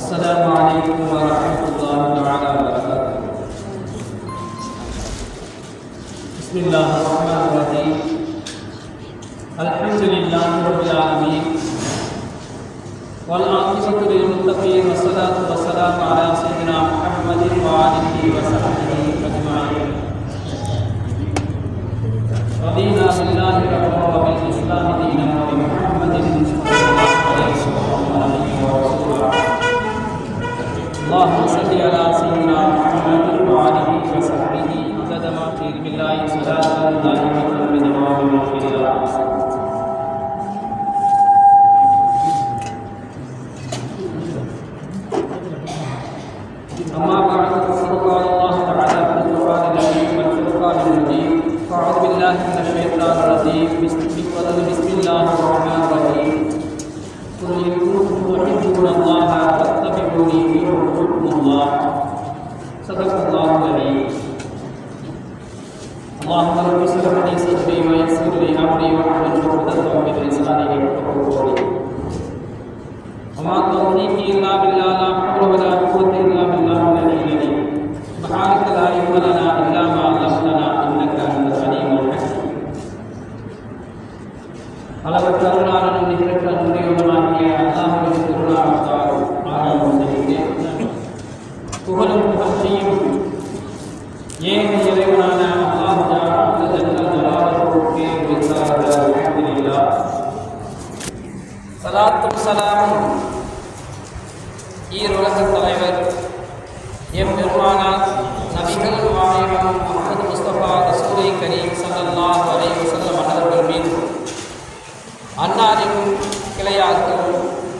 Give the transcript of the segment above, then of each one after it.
السلام عليكم ورحمة الله تعالى وبركاته. بسم الله الرحمن الرحيم. الحمد لله رب العالمين. والعاقبة للمتقين والصلاة والسلام على سيدنا محمد وآله وصحبه أجمعين. رضينا بالله ربا وبالإسلام دينا وبمحمد اللهم صل على سيدنا محمد وعلى آله وصحبه وسلم. في علم الله صلاة الله உரித்தார்கள் அல்ஹம்துலில்லாஹ். சலாத்தும் சலாமும். ஈருலக தலைவர் எம் பெருமானார் நபிகள் நாயகம் முகமது முஸ்தபா ரசூலை கரீம் ஸல்லல்லாஹு அலைஹி வஸல்லம் அவர்கள் மீது அன்னாரின் கிளையாக்கள்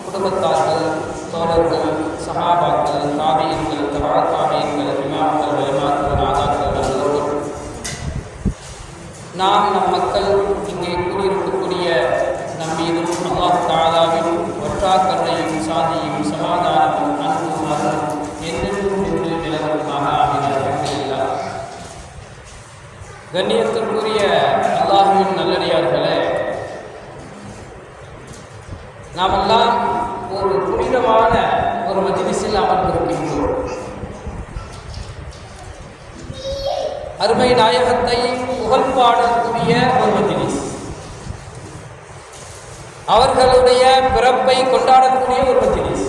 குடும்பத்தார்கள் தோழர்கள் சகாபாக்கள் தாபியன்கள் தபா தாபியன்கள் இமாம்கள் வலிமாக்கள் நாதாக்கள் நாம் நம் மக்கள் இங்கே கூடியிருக்கக்கூடிய நம் மீதும் அல்லாஹ் தாலாவின் ஒற்றா கருணையும் சாந்தியும் சமாதானமும் அன்பும் அருளும் என்றென்றும் என்று நிலவரமாக ஆகிறார்கள் கண்ணியத்திற்குரிய அல்லாஹுவின் நல்லடியார்களே நாமெல்லாம் ஒரு புனிதமான ஒரு மஜிலிஸில் அமர்ந்திருக்கின்றோம். அருமை நாயகத்தை புகழ்பாடக்கூடிய ஒரு மஜிலிஸ். அவர்களுடைய பிறப்பை கொண்டாடக்கூடிய ஒரு மஜ்லிஸ்.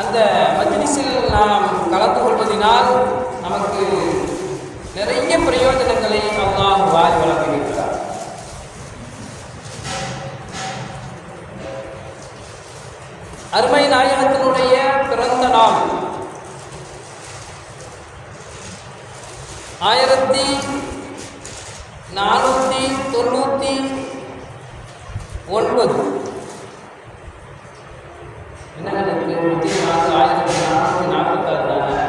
அந்த மஜ்லிஸில் நாம் கலந்து கொள்வதனால் நமக்கு நிறைய பிரயோஜனங்களை அல்லாஹ் வாரி வழங்குகின்றார். அருமை நாயகத்தினுடைய பிறந்த நாள் ஆயிரத்தி நானூற்றி தொண்ணூற்றி ஒன்பது. என்னங்க நூற்றி நாலு ஆயிரத்தி நானூற்றி நாற்பத்தாறு தானே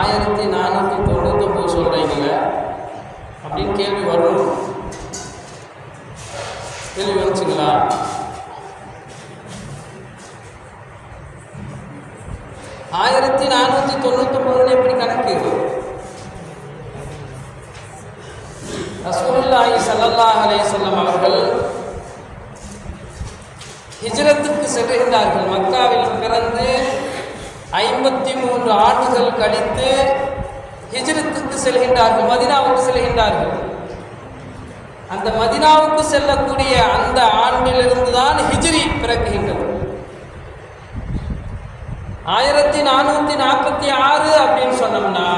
ஆயிரத்தி நானூற்றி தொண்ணூத்தொம்பது சொல்கிறீங்கள அப்படின்னு கேள்வி வரும். கேள்வி வந்துச்சுங்களா? ஆயிரத்தி நானூற்றி தொண்ணூத்தொம்பதுன்னு எப்படி கணக்கு ரசூலுல்லாஹி ஸல்லல்லாஹு அலைஹி அவர்கள் ஹிஜ்ரத்துக்கு செல்கின்றார்கள். மக்காவில் பிறந்து ஐம்பத்தி மூன்று ஆண்டுகள் கழித்து ஹிஜ்ரத்துக்கு செல்கின்றார்கள் மதினாவுக்கு செல்கின்றார்கள். அந்த மதினாவுக்கு செல்லக்கூடிய அந்த ஆண்டிலிருந்து தான் ஹிஜ்ரி பிறக்குகின்றது. ஆயிரத்தி நானூற்றி நாற்பத்தி ஆறு அப்படின்னு சொன்னோம்னா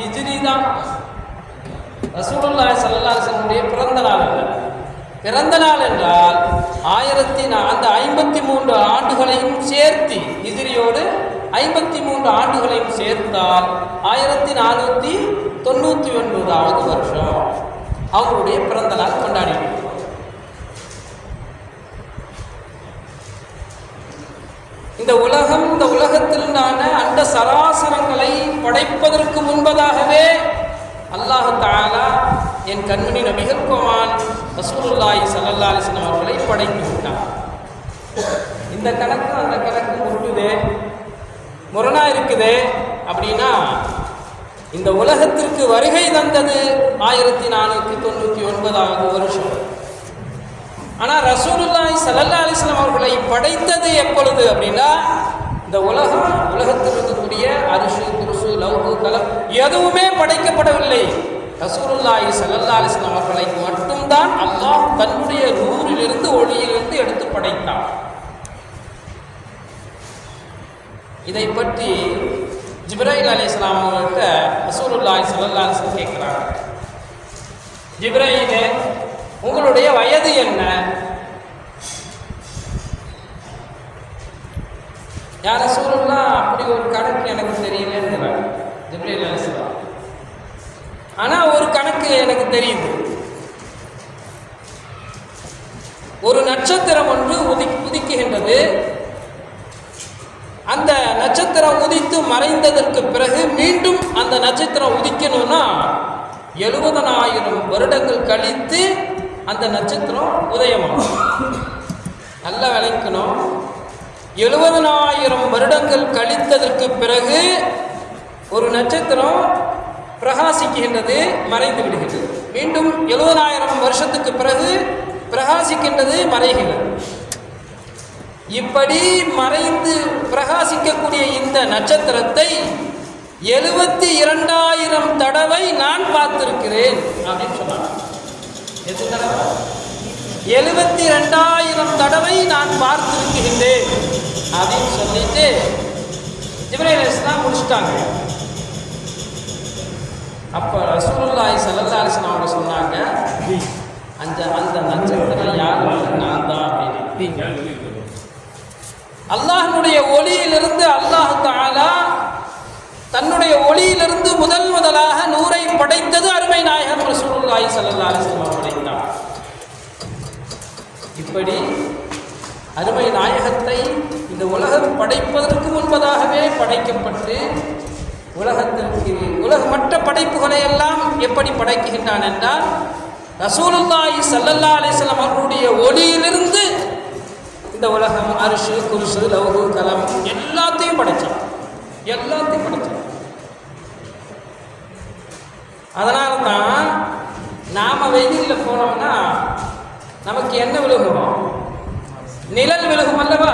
ஹிஜ்ரி தான் ரசூலுல்லாஹி சல்லா பிறந்த நாள் அல்ல. பிறந்த நாள் என்றால் ஆயிரத்தி அந்த ஐம்பத்தி மூன்று ஆண்டுகளையும் சேர்த்து எதிரியோடு ஐம்பத்தி மூன்று ஆண்டுகளையும் சேர்த்தால் ஆயிரத்தி நானூற்றி தொண்ணூற்றி ஒன்பதாவது வருஷம். அவங்களுடைய பிறந்த நாள் கொண்டாடிட்டு இந்த உலகம் இந்த உலகத்திலான அந்த சராசரங்களை படைப்பதற்கு முன்பதாகவே அல்லாஹு தாலா என் கண்மணி நபிகள் கோமான் ரசூலுல்லாய் சல்லல்லா அலிஸ்லாம் அவர்களை படைத்து விட்டான் இந்த கணக்கு அந்த கணக்கு முட்டுதே. முரணா இருக்குதே. அப்படின்னா இந்த உலகத்திற்கு வருகை தந்தது ஆயிரத்தி நானூற்றி தொண்ணூற்றி ஒன்பதாவது வருஷம். ஆனால் ரசூலுல்லாய் சல்லல்லா அலைஹி அவர்களை படைத்தது எப்பொழுது அப்படின்னா இந்த உலகம் உலகத்தில் இருக்கக்கூடிய அரிசி குருசு லவ்கு கலம் எதுவுமே படைக்கப்படவில்லை. ரசூலுல்லாஹி சல்லல்லா அலிஸ்லாம் அவர்களை மட்டும்தான் அல்லாஹ் தன்னுடைய நூறிலிருந்து ஒளியிலிருந்து எடுத்து படைத்தான். இதை பற்றி ஜிப்ராஹிம் அலி இஸ்லாம் அவர்கள்ட்ட ரசூலுல்லாஹி சல்லல்லா அலிஸ்லாம் கேட்குறாங்க. ஜிப்ராயிலே உங்களுடைய வயது என்ன? யார சூழல்லாம் அப்படி ஒரு கணக்கு எனக்கு தெரியலங்கிறாங்க ஜிப்ரேல் அலிஸ்லாம் ஆனால் ஒரு கணக்கு எனக்கு தெரியுது. ஒரு நட்சத்திரம் ஒன்று உதி உதிக்குகின்றது. அந்த நட்சத்திரம் உதித்து மறைந்ததற்கு பிறகு மீண்டும் அந்த நட்சத்திரம் உதிக்கணும்னா எழுபதனாயிரம் வருடங்கள் கழித்து அந்த நட்சத்திரம் உதயமாகும். நல்லா விளைக்கணும். எழுபதனாயிரம் வருடங்கள் கழித்ததற்கு பிறகு ஒரு நட்சத்திரம் பிரகாசிக்கின்றது மறைந்து விடுகின்றது மீண்டும் எழுபதாயிரம் வருஷத்துக்கு பிறகு பிரகாசிக்கின்றது மறைகிறது. இப்படி மறைந்து பிரகாசிக்கக்கூடிய இந்த நட்சத்திரத்தை எழுபத்தி இரண்டாயிரம் தடவை நான் பார்த்திருக்கிறேன் அப்படின்னு சொன்னாங்க. தடவை? எழுபத்தி ரெண்டாயிரம் தடவை நான் பார்த்திருக்கின்றேன் அப்படின்னு சொல்லிட்டு ஜிப்ரேல் முடிச்சுட்டாங்க. அப்போ ரசூலுல்லாஹி ஸல்லல்லாஹு அவங்க சொன்னாங்க அந்த அந்த நட்சத்திரம் யார்? நான் தான். அப்படின்னு. ஒளியிலிருந்து அல்லாஹ் தாலா தன்னுடைய ஒளியிலிருந்து முதல் முதலாக நூரை படைத்தது அருமை நாயகம் ரசூலுல்லாஹி ஸல்லல்லாஹு அலைஹி படைத்தார் இப்படி அருமை நாயகத்தை இந்த உலகம் படைப்பதற்கு முன்பதாகவே படைக்கப்பட்டு உலகத்திற்கு உலக மற்ற படைப்புகளை எல்லாம் எப்படி படைக்குகின்றான் என்றால் ரசூலுல்லாஹி சல்லல்லா அலிஸ்லாம் அவர்களுடைய ஒளியிலிருந்து இந்த உலகம் அரிசு குருசு லவ்கு கலம் எல்லாத்தையும் படைச்சான். எல்லாத்தையும் படைச்சான். அதனால தான் நாம் வெயிலில் போனோம்னா நமக்கு என்ன விழுகும் நிழல் விழுகும் அல்லவா?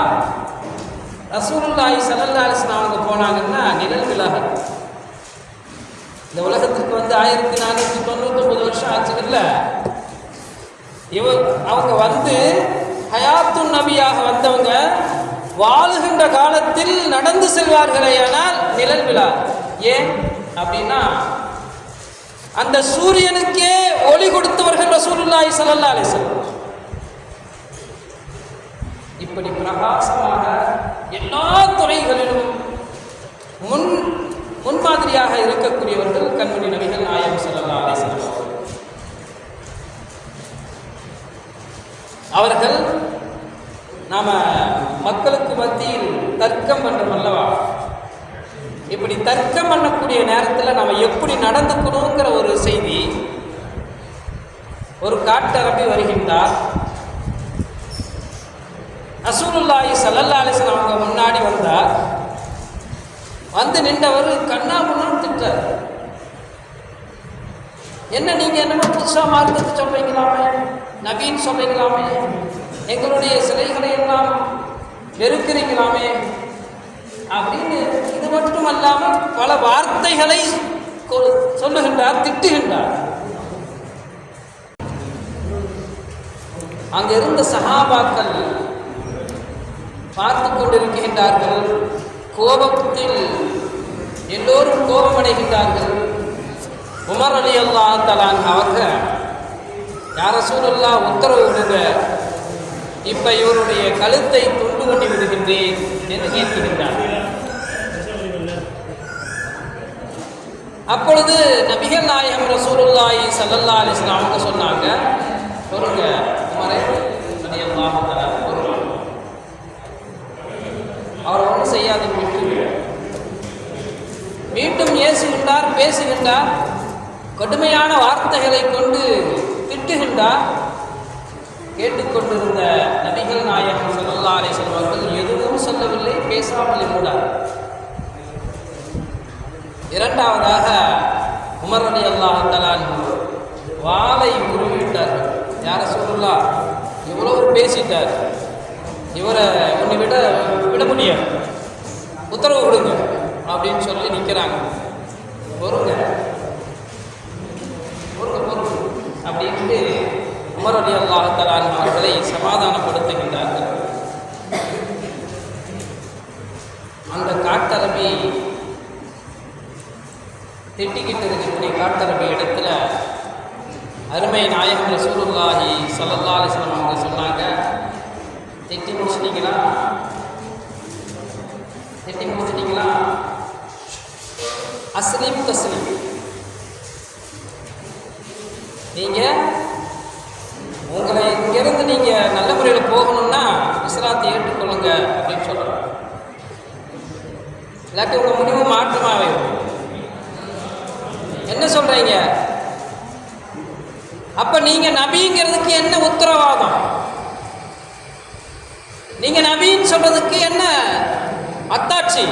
ரசூலுல்லாஹி சல்லல்லா அலிஸ்லாம் அவங்க போனாங்கன்னா நிழல் விலகும் இந்த உலகத்துக்கு வந்து ஆயிரத்தி நானூற்றி தொண்ணூத்தொம்பது வருஷம் ஆச்சுங்கல்ல? இவ அவங்க வந்து ஹயாத்து நபியாக வந்தவங்க வாழுகின்ற காலத்தில் நடந்து செல்வார்களே ஆனால் நிழல் விழா. ஏன்? அப்படின்னா அந்த சூரியனுக்கே ஒளி கொடுத்தவர்கள் ரசூலுல்லாய் ஸல்லல்லாஹு அலைஹி இப்படி பிரகாசமாக எல்லா துறைகளிலும் முன் முன்மாதிரியாக இருக்கக்கூடியவர்கள் கண்மணி நபிகள் நாயகம் செல்லல்லா அலைஹி அவர்கள். நாம மக்களுக்கு மத்தியில் தர்க்கம் பண்றோம் அல்லவா? இப்படி தர்க்கம் பண்ணக்கூடிய நேரத்தில் நம்ம எப்படி நடந்துக்கணுங்கிற ஒரு செய்தி ஒரு காட்டரபி வருகின்றார். அசூலுல்லாஹி சல்லல்லா அலிஸ்லாம் அவங்க முன்னாடி வந்தார். வந்து நின்றவர் கண்ணா திட்டார். என்ன நீங்க என்னமோ புதுசாக மார்க்கத்தை சொல்றீங்களாமே நவீன் சொல்றீங்களாமே எங்களுடைய சிலைகளை எல்லாம் வெறுக்கிறீங்களாமே அப்படின்னு இது மட்டும் அல்லாமல் பல வார்த்தைகளை கொ- சொல்லுகின்றார் திட்டுகின்றார். அங்கிருந்த சகாபாக்கள் பார்த்து கொண்டிருக்கின்றார்கள். கோபத்தில் எல்லோரும் கோபமடைகின்றார்கள். உமர் அலி அல்லா தலான் அவர்கள் யார சூழல்லா உத்தரவு விடுங்க இப்ப இவருடைய கழுத்தை துண்டு கொண்டு விடுகின்றேன் என்று கேட்கின்றார். அப்பொழுது நபிகள் நாயகம் ரசூலுல்லாஹி சல்லல்லா அலிஸ்லாம் வஸல்லம் அவங்க சொன்னாங்க பொறுங்க உமரே ரலியல்லாஹு பொறுங்க மீண்டும் ஏசுகின்றார் பேசுகின்றார். கடுமையான வார்த்தைகளை கொண்டு திட்டுகின்றார். கேட்டுக்கொண்டிருந்த நபிகள் நாயகம் ஸல்லல்லாஹு அலைஹி வஸல்லம் எதுவும் சொல்லவில்லை பேசாமல் இருந்தார் இரண்டாவதாக உமர் அலி அல்லாஹ் தலான் வாளை உருவிட்டார்கள். யார சொல்லலாம் இவ்வளவு பேசிட்டார். இவரை உன்னை விட விட முடியாது. உத்தரவு கொடுங்க அப்படின்னு சொல்லி நிற்கிறாங்க பொறுங்க. பொறுங்க பொறுங்க. அப்படின்ட்டு உமர் அலி அல்லாஹலான் அவர்களை சமாதானப்படுத்துகின்றார்கள். அந்த காட்டரபி திட்டிக்கிட்டு இருக்கக்கூடிய காட்டரபி இடத்துல. அருமை நாயகம் ரசூலுல்லாஹி சல்லல்லா அலிஸ்லாம் அவங்க சொன்னாங்க திட்டி முடிச்சிட்டீங்களா திட்டி முடிச்சிட்டிங்களா? அஸ்லீம் தஸ்லீம். நீங்கள் உங்களை இங்கேருந்து நீங்கள் நல்ல முறையில் போகணும்னா இஸ்லாத்தை ஏற்றுக்கொள்ளுங்க அப்படின்னு சொல்கிறாங்க இல்லாட்டி உங்கள் முடிவு மாற்றமாகவே என்ன சொல்கிறீங்க அப்போ நீங்கள் நபிங்கிறதுக்கு என்ன உத்தரவாதம்? நீங்கள் நபின்னு சொல்கிறதுக்கு என்ன அத்தாட்சி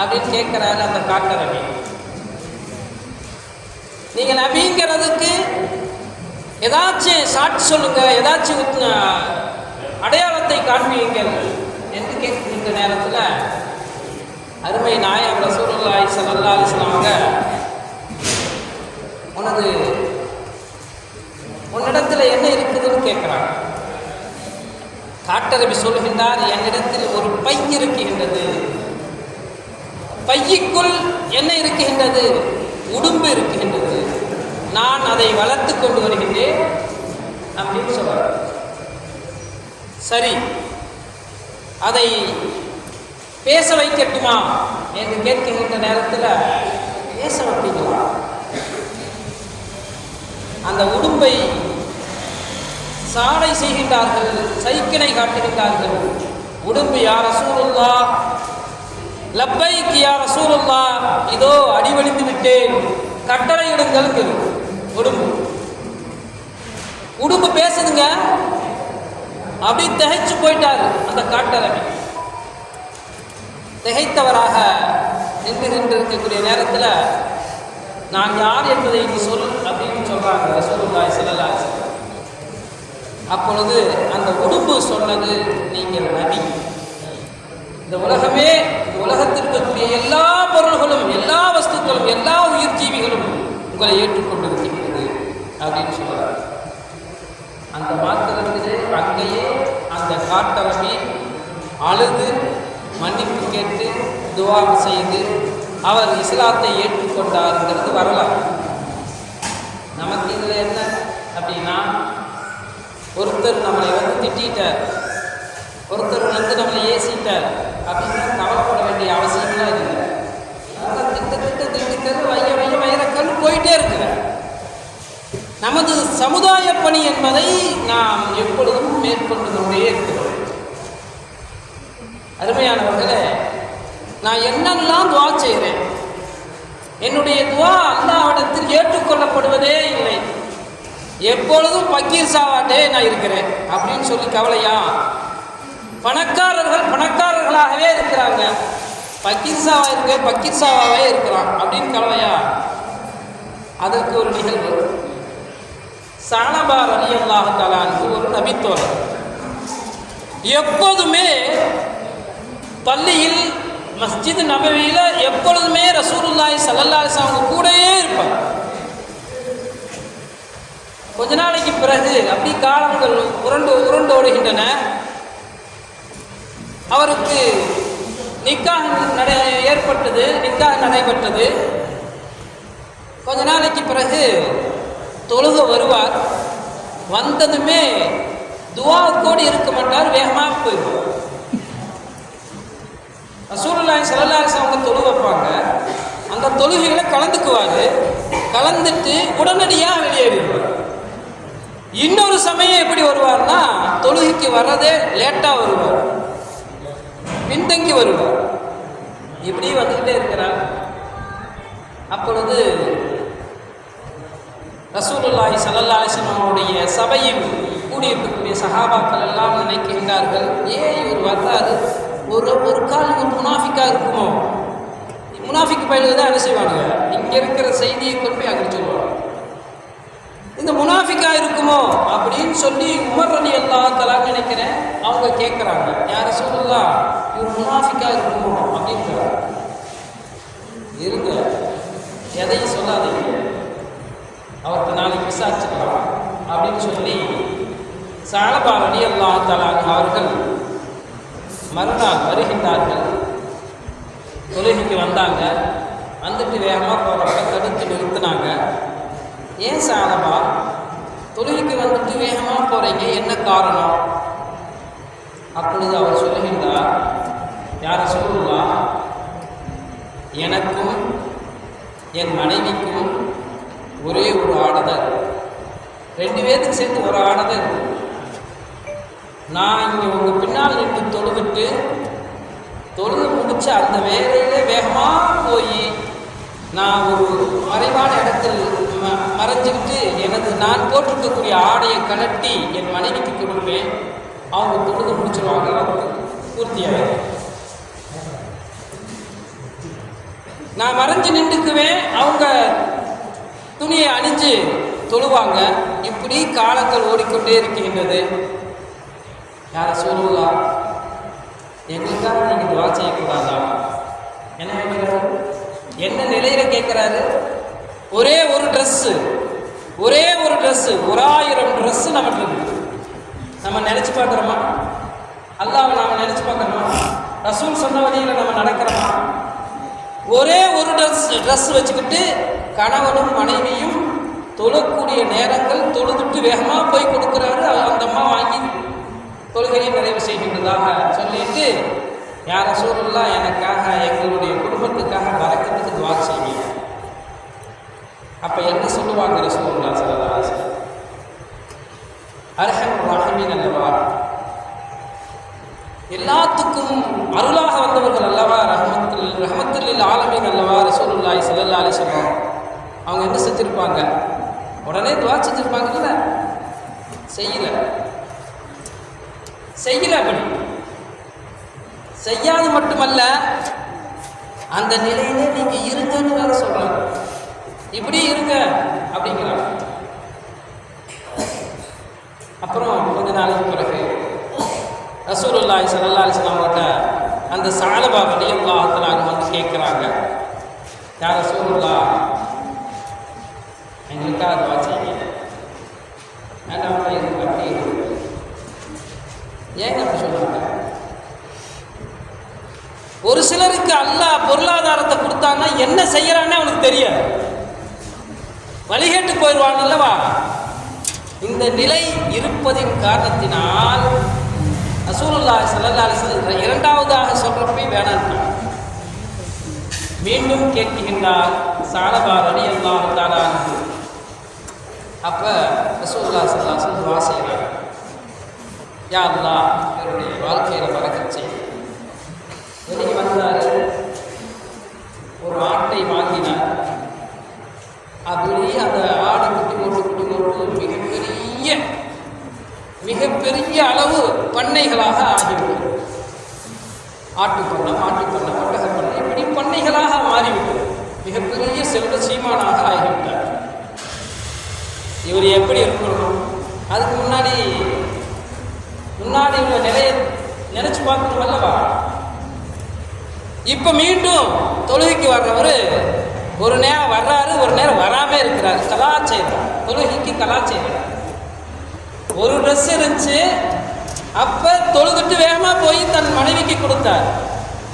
அப்படின்னு கேட்குறாரு அந்த காட்டரவி நீங்கள் நபிங்கிறதுக்கு ஏதாச்சும் சாட்சி சொல்லுங்க ஏதாச்சும் அடையாளத்தை காண்பீங்கள் என்று கேட்கின்ற நேரத்தில் அருமை நாயம் ரசூலுல்லாஹி சல்லா அலைஹி உனது உன்னிடத்தில் என்ன இருக்குதுன்னு கேட்குறாங்க. காட்டரபி சொல்கின்றார் என்னிடத்தில் ஒரு பை இருக்கின்றது. பையிக்குள் என்ன இருக்கின்றது? உடும்பு இருக்கின்றது. நான் அதை வளர்த்து கொண்டு வருகின்றேன் அப்படின்னு சொல்றார். சரி. அதை பேச வைக்கட்டுமா என்று கேட்கின்ற நேரத்தில் பேச வைப்பீங்களா? அந்த உடும்பை சாலை செய்கின்றார்கள் சைக்கிளை காட்டுகின்றார்கள் உடும்பு யார் ரசூலுல்லா? லப்பைக்கு யார் ரசூலுல்லா? இதோ அடிவழிந்து விட்டேன். கட்டளையிடுங்கள் உடும்பு. உடும்பு பேசுதுங்க. அப்படி திகைச்சு போயிட்டார் அந்த காட்டரவி திகைத்தவராக நின்று நின்று இருக்கக்கூடிய நேரத்தில் நான் யார் என்பதை நீ சொல் அப்படின்னு சொல்கிறாங்க ரசூலுல்லாய் ஸல்லல்லாஹு அலைஹி அப்பொழுது அந்த உடம்பு சொன்னது நீங்கள் நபி. இந்த உலகமே இந்த உலகத்தில் இருக்கக்கூடிய எல்லா பொருள்களும் எல்லா வஸ்துக்களும் எல்லா உயிர் ஜீவிகளும் உங்களை ஏற்றுக்கொண்டிருக்கின்றது அப்படின்னு சொல்கிறார் அந்த மாத்திரத்திலே அங்கேயே அந்த காட்டரமே அழுது மன்னிப்பு கேட்டு துவா செய்து அவர் இஸ்லாத்தை ஏற்றுக்கொண்டாருங்கிறது வரலாறு. நமக்கு இதில் என்ன அப்படின்னா ஒருத்தர் நம்மளை வந்து திட்டார் ஒருத்தர் வந்து நம்மளை ஏசிட்டார். அப்படின்னு கவலைப்பட வேண்டிய அவசியம்லாம் இல்லை அதெல்லாம் திட்ட திட்ட திட்டித்தரு வைய வைய வயிறக்கல் போயிட்டே இருக்கிற நமது சமுதாய பணி என்பதை நாம் எப்பொழுதும் மேற்கொண்டு கொண்டே இருக்கிறோம். அருமையானவர்களே நான் என்னெல்லாம் துவா செய்கிறேன்? என்னுடைய துவா அல்லாவிடத்தில் ஏற்றுக்கொள்ளப்படுவதே இல்லை. எப்பொழுதும் பக்கீர் சாவாட்டே நான் இருக்கிறேன் அப்படின்னு சொல்லி கவலையா? பணக்காரர்கள் பணக்காரர்களாகவே இருக்கிறாங்க. பக்கீர் சாவா இருக்க பக்கீர் சாவாவே இருக்கிறான் அப்படின்னு கவலையா? அதற்கு ஒரு நிகழ்வு. சாணபார் அலி அல்லாஹாலான்னு ஒரு நபித்தோழர். எப்போதுமே பள்ளியில் மஸ்ஜித் நபவியில் எப்பொழுதுமே ரசூலுல்லாஹி ஸல்லல்லாஹு அலைஹி அவங்க கூடயே இருப்பார் கொஞ்ச நாளைக்கு பிறகு அப்படி காலங்கள் உருண்டு உருண்டு ஓடுகின்றன. அவருக்கு நிக்காக நடை ஏற்பட்டது நிக்காக நடைபெற்றது. கொஞ்ச நாளைக்கு பிறகு தொழுக வருவார். வந்ததுமே துவாவுக்கோடு இருக்க மாட்டார் வேகமாக போயிடுவார். ரசூலுல்லாஹி ஸல்லல்லாஹு அவங்க தொழு வைப்பாங்க. அந்த தொழுகையில் கலந்துக்குவார். கலந்துட்டு உடனடியாக வெளியேறிடுவார். இன்னொரு சமயம் எப்படி வருவார்னா தொழுகைக்கு வர்றதே லேட்டாக வருவார். பின்தங்கி வருவார். இப்படி வந்துக்கிட்டே இருக்கிறார். அப்பொழுது ரசூலுல்லாஹி சல்லல்லாசன் அவருடைய சபையில் கூடியிருக்கக்கூடிய சகாபாக்கள் எல்லாம் நினைக்கின்றார்கள் ஏன் இவர் வர்றாரு. ஒரு ஒரு கால் ஒரு முனாஃபிக்காக இருக்குமோ? முனாஃபிக் பயிலுக்கு தான் என்ன செய்வாங்க? இங்கே இருக்கிற செய்தியை கொண்டு போய் அங்கே சொல்லுவாங்க இந்த முனாஃபிக்கா இருக்குமோ அப்படின்னு சொல்லி உமர் அலி அல்லா தலா நினைக்கிறேன் அவங்க கேட்குறாங்க யாரை சொல்லலாம் இவர் முனாஃபிக்கா இருக்குமோ? அப்படின்றாங்க இருங்க. எதையும் சொல்லாதீங்க. அவருக்கு நாளைக்கு விசாரிச்சுக்கலாம் அப்படின்னு சொல்லி சாலபா அலி அல்லா தலா அவர்கள் மறுநாள் வருகின்றார்கள். தொழுகைக்கு வந்தாங்க. வந்துட்டு வேகமாக போகிறப்ப தடுத்து நிறுத்தினாங்க. ஏன் சாதமா தொழுகைக்கு வந்துட்டு வேகமாக போகிறீங்க என்ன காரணம்? அப்பொழுது அவர் சொல்லுகின்றார் யாரை சொல்லலாம் எனக்கும் என் மனைவிக்கும் ஒரே ஒரு ஆடுதல். ரெண்டு பேருக்கு சேர்த்து ஒரு ஆடுதல். நான் இங்கே உங்கள் பின்னால் நின்று தொழுதுட்டு தொழுது முடித்து அந்த வேலையிலே வேகமாக போய் நான் ஒரு மறைவான இடத்தில் ம மறைஞ்சிக்கிட்டு எனது நான் போட்டிருக்கக்கூடிய ஆடையை கலட்டி என் மனைவிக்கு கொடுப்பேன் அவங்க தொழுது முடிச்சிருவாங்க. பூர்த்தியாக நான் மறைஞ்சு நின்றுக்குவேன் அவங்க துணியை அணிஞ்சு தொழுவாங்க. இப்படி காலங்கள் ஓடிக்கொண்டே இருக்கின்றது. யாரை சொல்லுவா எங்களுக்காக நீங்கள் துவா செய்யக்கூடாதா? என்ன கேட்குறாரு? என்ன நிலையில் கேட்குறாரு? ஒரே ஒரு ட்ரெஸ்ஸு ஒரே ஒரு ட்ரெஸ்ஸு ஒரு ஆயிரம் ட்ரெஸ்ஸு நமக்கு இருக்குது நம்ம நினச்சி பார்க்குறோமா? அல்லாவை நாம் நினச்சி பார்க்குறோமா? ரசூல் சொன்ன வழியில் நம்ம நடக்கிறோமா? ஒரே ஒரு ட்ரெஸ் ட்ரெஸ் வச்சுக்கிட்டு கணவனும் மனைவியும் தொழக்கூடிய நேரங்கள் தொழுதுட்டு வேகமாக போய் கொடுக்குறாரு. அந்த அம்மா வாங்கி தொழுகையை நிறைவு செய்கின்றதாக சொல்லிட்டு யார சூழல்லாம் எனக்காக எங்களுடைய குடும்பத்துக்காக வரக்கிறதுக்கு துவா செய்வீங்க. அப்போ என்ன சொல்லுவாங்க ரசூல்லா சல்லா அர்ஹம் ரஹமீன் அல்லவா எல்லாத்துக்கும் அருளாக வந்தவர்கள் அல்லவா ரஹமத்தில் ரஹமத்தில் ஆலமீன் அல்லவா ரசூலுல்லாய் சல்லா அலி சொல்லுவாங்க அவங்க என்ன செஞ்சுருப்பாங்க உடனே துவா செஞ்சுருப்பாங்கல்ல செய்யலை செய்யல அப்படி செய்யாது மட்டுமல்ல அந்த நிலையிலே நீங்க இருங்கன்னு வேற சொல்றாங்க. இப்படி இருங்க அப்படிங்கிறாங்க அப்புறம் கொஞ்ச நாளைக்கு பிறகு ரசூலுல்லாய் சல்லா அலிஸ்லாமோட அந்த சாலபா வலியல்லாஹத்தில் அவங்க வந்து கேட்குறாங்க. யார் ரசூலுல்லா எங்களுக்காக அதுவா செய்யுங்க. வேண்டாம் அப்படி ஏங்க அப்படி சொல்லுவாங்க ஒரு சிலருக்கு அல்லாஹ் பொருளாதாரத்தை கொடுத்தாங்கன்னா என்ன செய்யறான்னு அவனுக்கு தெரியாது. வழிகேட்டு போயிடுவான் அல்லவா? இந்த நிலை இருப்பதின் காரணத்தினால் அசூலுல்லா சல்லா அலிஸ்லாம் இரண்டாவதாக சொல்றப்பே வேணாம். மீண்டும் கேட்கின்றார் சாலபா அலி அல்லாஹ் தாலா அப்ப ரசூலுல்லா சல்லா துவா செய்கிறார். யா அல்லா என்னுடைய வாழ்க்கையில் பறக்கச் செய் வெளியே வந்தார் ஒரு ஆட்டை வாங்கினார் அப்படியே அந்த ஆடு குட்டி போட்டு குட்டி போட்டு மிகப்பெரிய மிகப்பெரிய அளவு பண்ணைகளாக ஆகிவிட்டது ஆட்டு பண்ணை மாட்டு பண்ணை ஒட்டக பண்ணை இப்படி பண்ணைகளாக மாறிவிட்டது மிகப்பெரிய செல்வ சீமானாக ஆகிவிட்டார் இவர் எப்படி இருக்கணும் அதுக்கு முன்னாடி முன்னாடி உள்ள நிலையை நினைச்சு பார்க்கணும் அல்லவா இப்ப மீண்டும் தொழுகைக்கு வர்றவர் ஒரு நேரம் வர்றாரு ஒரு நேரம் வராம இருக்கிறாரு கலாச்சாரம் தொழுகைக்கு கலாச்சாரம் ஒரு ட்ரெஸ் இருந்துச்சு அப்ப தொழுதுட்டு வேகமா போய் தன் மனைவிக்கு கொடுத்தார்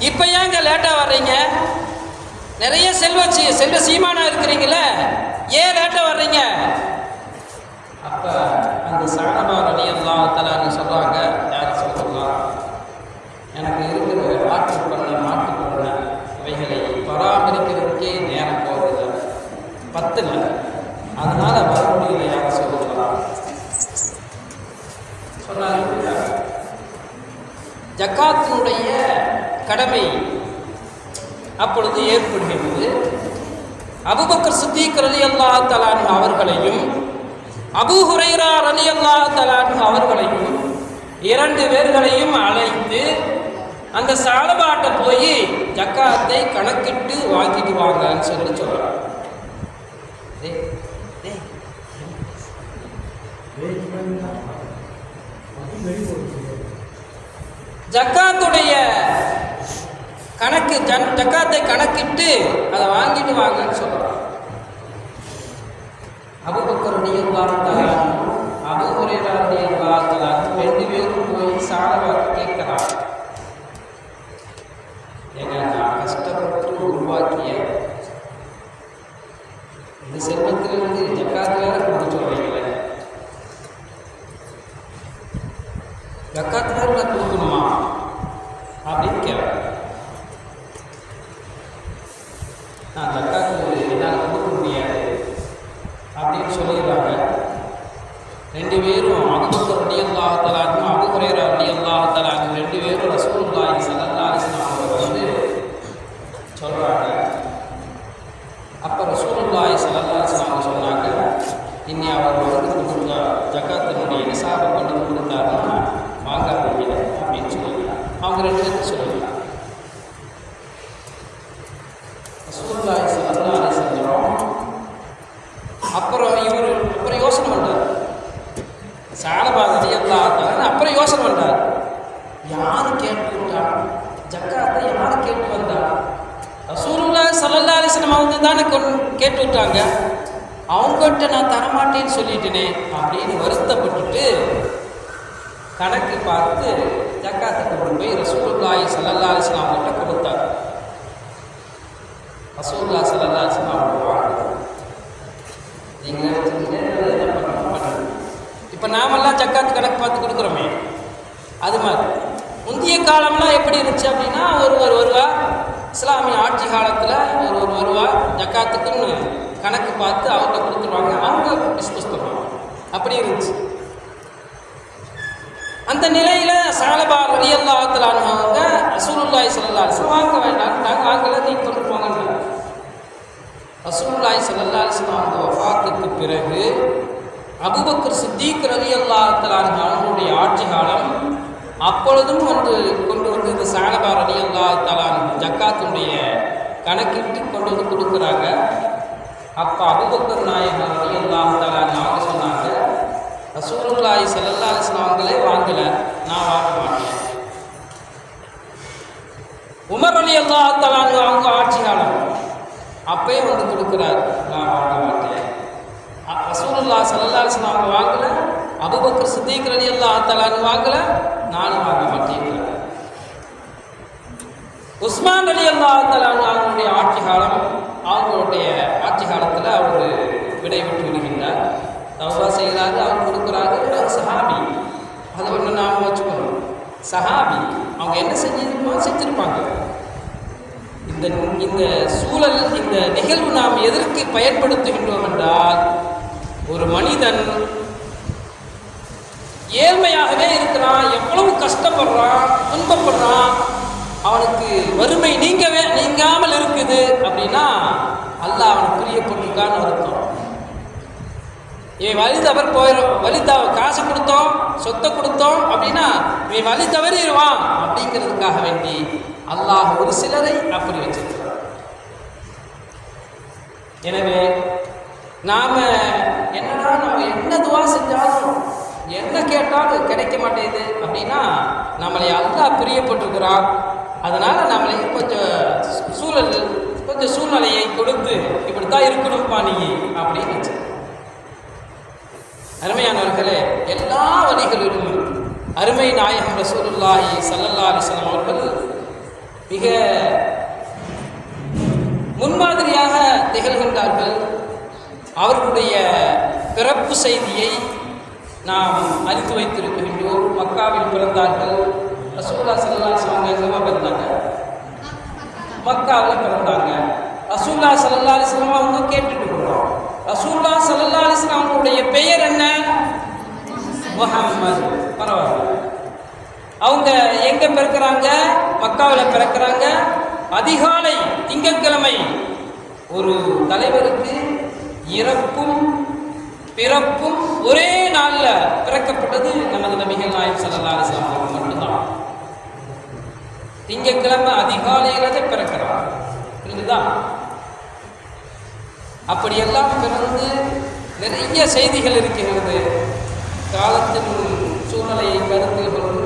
இப்ப ஏங்க லேட்டா வர்றீங்க நிறைய செல்வ செல்வ சீமானா இருக்கிறீங்களே ஏன் லேட்டா வர்றீங்க? அப்ப அந்த சாணபா அலி அல்லா தலான்னு சொல்றாங்க யார் சொல்லலாம் எனக்கு இருக்கிற ஆட்டு பண்ண மாட்டு பண்ண இவைகளை பராமரிக்கிறதுக்கே நேரம் போகுது. பத்தில். அதனால வர முடியல யார சொல்லலாம் சொன்னாங்க ஜக்காத்தினுடைய கடமை அப்பொழுது ஏற்படுகிறது அபுபக்கர் சித்திக் ரலி அல்லா தலான் அவர்களையும் அபு ஹுரைரா ரலி அல்லா தலான் அவர்களையும் இரண்டு பேர்களையும் அழைத்து அந்த சாலபாட்டை போய் ஜக்காத்தை கணக்கிட்டு வாங்கிட்டு வாங்கன்னு சொல்லி சொல்கிறாங்க ஜக்காத்துடைய கணக்கு ஜன் ஜக்காத்தை கணக்கிட்டு அதை வாங்கிட்டு வாங்கன்னு சொல்கிறான் அபுபக்கருடைய வார்த்தையாலும் அபுகுரையுடைய வார்த்தையாலும் ரெண்டு பேரும் போய் சாலவாக்கு கேட்கலாம் ஏங்க நான் கஷ்டப்பட்டு உருவாக்கிய இந்த செல்வத்திலிருந்து ஜக்காத்தில் வேற கொடுத்து சொல்றீங்களே ஜக்காத்து நான் கொடுக்கணுமா அப்படின்னு கேட்குறேன் நான் ஜக்காத்து என்னால் கொடுக்க முடியாது அப்படின்னு சொல்லிடுறாங்க ரெண்டு பேரும் அபுபக்கர் ரடி அல்லாஹலாக்கும் அபுகுரேரா ரடி அல்லாஹலாக்கும் ரெண்டு பேரும் ரசூலுல்லாஹி ஸல்லல்லாஹு அலைஹி வஸல்லம் அவங்க வந்து சொல்கிறாங்க அப்போ ரசூலுல்லாஹி ஸல்லல்லாஹு அலைஹி வஸல்லம் அவங்க சொன்னாங்க இன்னி அவர் வந்து கொடுத்தா ஜக்காத்தினுடைய நிசாபை கொண்டு வந்து கொடுத்தாருன்னா வாங்க முடியல அப்படின்னு சொல்லிக்கலாம் அவங்க ரெண்டு பேரும் சொல்லிக்கலாம் ரசூலுல்லாஹி ஸல்லல்லாஹு அலைஹி வஸல்லம் அப்புறம் இவர் அப்புறம் யோசனை பண்ணுறார் சாலபாதி எல்லாம் அப்புறம் யோசனை பண்ணுறார் யார் கேட்டு விட்டா ஜக்காத்தை யார் கேட்டு வந்தா ரசூலுல்லா சல்லல்லா அலிஸ்லம் அவங்க தானே கொண்டு கேட்டு விட்டாங்க அவங்ககிட்ட நான் தரமாட்டேன்னு சொல்லிட்டேனே அப்படின்னு வருத்தப்பட்டுட்டு கணக்கு பார்த்து ஜக்காத்தை கொண்டு போய் ரசூலுல்லாஹி சல்லல்லா அலிஸ்லாம் அவங்ககிட்ட கொடுத்தார் ரசூல்லா சல்லல்லா அலிஸ்லாம் அவங்க வாங்கினார் நீங்கள் இப்போ நாமெல்லாம் ஜக்காத்து கணக்கு பார்த்து கொடுக்குறோமே. அது மாதிரி. முந்தைய காலம்லாம் எப்படி இருந்துச்சு அப்படின்னா ஒருவர் வருவா இஸ்லாமிய ஆட்சி காலத்தில் ஒருவர் வருவா ஜக்காத்துக்குன்னு கணக்கு பார்த்து அவங்க கொடுத்துருவாங்க. அவங்க டிஸ்போஸ் பண்ணுவாங்க. அப்படி இருந்துச்சு. அந்த நிலையில் சாலபா ரலியல்லாஹுத்தலான அவங்க ரசூலுல்லாஹி ஸல்லல்லாஹு அலைஹி வாங்க வேண்டாம் நாங்கள் வாங்கல நீ கொண்டு போங்கன்னு ரசூல்லாய் ஸல்லல்லாஹு அலைஹி அவங்க வஃபாத்துக்கு பிறகு அபுபக்கர் சித்திக் ரலியல்லாஹு அல்லாத்தலான் அவங்களுடைய ஆட்சி காலம் அப்பொழுதும் வந்து கொண்டு வந்து இந்த சாலபா ரலியல்லாஹு அல்லாத்தலான் ஜக்காத்தினுடைய கணக்கிட்டு கொண்டு வந்து கொடுக்குறாங்க. அப்போ அபுபக்கர் நாயகர் ரலியல்லாஹு அல்லாத்தலான் அவங்க சொன்னாங்க ரசூலுல்லாய் ஸல்லல்லாஹு அலைஹி அவங்களே வாங்கல நான் வாங்க மாட்டேன். உமர் அலி அல்லாத்தலான் அவங்க ஆட்சி காலம் அப்பயே வந்து கொடுக்குறாரு. நான் வாங்க மாட்டேன். அ- ரசூலுல்லா சல்லல்லா அவங்க வாங்கலை. அபுபக்கர் சித்திக் அலி அல்லா தலாங்க வாங்கலை. நானும் வாங்க மாட்டேன் உஸ்மான் அலி அல்லா தலாங்க அவங்களுடைய ஆட்சி காலம் அவங்களுடைய ஆட்சி காலத்தில் அவர் விடைபெற்று விடுகின்றார். தவா செய்கிறாரு அவர் கொடுக்குறாரு. அவர் சஹாபி. அதை ஒன்று நாம வச்சுக்கணும். சஹாபி அவங்க என்ன செஞ்சிருப்பாங்க செஞ்சிருப்பாங்க. இந்த இந்த சூழல் இந்த நிகழ்வு நாம் எதற்கு பயன்படுத்துகின்றோம் என்றால் ஒரு மனிதன் ஏழ்மையாகவே இருக்கிறான் எவ்வளவு கஷ்டப்படுறான் துன்பப்படுறான் அவனுக்கு வறுமை நீங்கவே நீங்காமல் இருக்குது அப்படின்னா அல்லாஹ் அவனுக்கு பிரியப்பட்டிருக்கான்னு அர்த்தம். இவன் வழி தவறு போயிடும் வழி தவ காசு கொடுத்தோம் சொத்தை கொடுத்தோம் அப்படின்னா இவன் வழி தவறிடுவான் அப்படிங்கிறதுக்காக வேண்டி அல்லாஹ் ஒரு சிலரை அப்படி வச்சிருக்கிறான். எனவே நாம் என்னடா நம்ம என்ன துவா செஞ்சாலும் என்ன கேட்டாலும் கிடைக்க மாட்டேங்குது அப்படின்னா நம்மளை அல்லாஹ் பிரியப்பட்டிருக்கிறான். அதனால் நம்மளை கொஞ்சம் சூழல் கொஞ்சம் சூழ்நிலையை கொடுத்து இப்படி தான் இருக்கணும்ப்பா நீ அப்படின்னு வச்சு அருமையானவர்களே எல்லா வழிகளிலும் அருமை நாயகம் ரசூலுல்லாஹி சல்லல்லா அலிஸ்லாம் அவர்கள் மிக முன்மாதிரியாக திகழ்கின்றார்கள். அவர்களுடைய பிறப்பு செய்தியை நாம் அறிந்து வைத்திருக்கின்றோம். மக்காவில் பிறந்தார்கள். ரசூல்லா சல்லா அலைஹி எங்கேமா பிறந்தாங்க? மக்காவில் பிறந்தாங்க. ரசூல்லா சல்லா அலைஹி அவங்க கேட்டுட்டு ரசூல்லா சல்லா அலைஹி அவங்களுடைய பெயர் என்ன? முகம்மது பரவாயில்ல. அவங்க எங்க பிறக்கிறாங்க? மக்காவில் பிறக்கிறாங்க. அதிகாலை திங்கட்கிழமை ஒரு தலைவருக்கு இறப்பும் பிறப்பும் ஒரே நாளில் பிறக்கப்பட்டது நமது நபிகள் நாயம் சல்லா அலிஸ்லாம் அவர்கள் மட்டும்தான். திங்கட்கிழமை அதிகாலையில் பிறக்கிறார் புரிஞ்சுதா? அப்படியெல்லாம் பிறந்து நிறைய செய்திகள் இருக்கிறது காலத்தின் சூழ்நிலையை கருத்தில் கொண்டு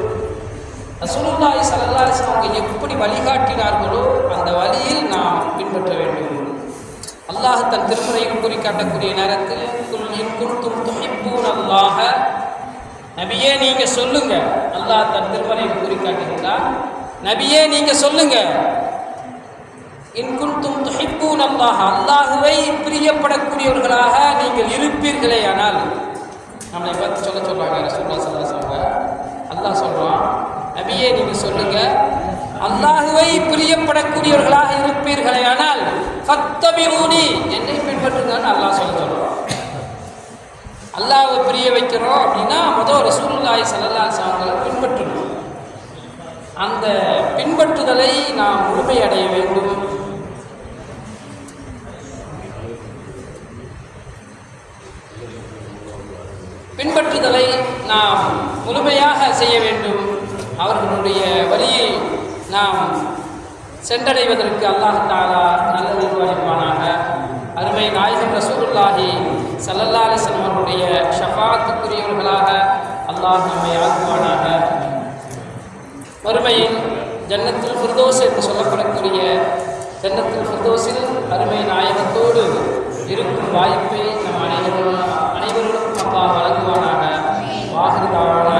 ரசூலுல்லாஹி அவங்க எப்படி வழிகாட்டினார்களோ அந்த வழியில் நாம் பின்பற்ற வேண்டும். அல்லாஹ் தன் திருமுறையில் குறிக்காட்டக்கூடிய நேரத்தில் குல் இன் குன்தும் துஹிப்பூன் அல்லாஹ நபியே நீங்கள் சொல்லுங்க. அல்லாஹ் தன் திருமறையில் குறிக்காட்டுகின்றார் நபியே நீங்கள் சொல்லுங்கள் இன் குன்தும் துஹிப்பூன் அல்லாஹ் அல்லாஹுவை பிரியப்படக்கூடியவர்களாக நீங்கள் இருப்பீர்களே ஆனால் நம்மளை பார்த்து சொல்ல சொல்கிறாங்க ரசூல்லா ஸல்லல்லாஹு அலைஹி அல்லாஹ் சொல்கிறான் நபியே நீங்கள் சொல்லுங்க. அல்லாஹுவை பிரியப்படக்கூடியவர்களாக இருப்பீர்களே ஆனால் ஃபத்தபிஊனி என்னை பின்பற்றுங்கன்னு அல்லாஹ் சொல்ல சொல்கிறான் அல்லாஹை பிரிய வைக்கிறோம் அப்படின்னா முதல் ரசூல்லாய் சல்லா அலைஹி வஸல்லம் பின்பற்றணும். அந்த பின்பற்றுதலை நாம் முழுமையடைய வேண்டும். பின்பற்றுதலை நாம் முழுமையாக செய்ய வேண்டும். அவர்களுடைய வழியை நாம் சென்றடைவதற்கு அல்லாஹ் தாலா நல்ல நிர்வகிப்பானாக அருமை நாயகம் ரசூலுல்லாஹி சல்லல்லா அலிஸ்லம் அவர்களுடைய ஷஃபாத்துக்குரியவர்களாக அல்லாஹ் நம்மை ஆக்குவானாக. மறுமையில் ஜன்னத்தில் ஃபிர்தோஸ் என்று சொல்லப்படக்கூடிய ஜன்னத்தில் ஃபிர்தோஸில் அருமை நாயகத்தோடு இருக்கும் வாய்ப்பை நம் அனைவரும் ஆசிரியர்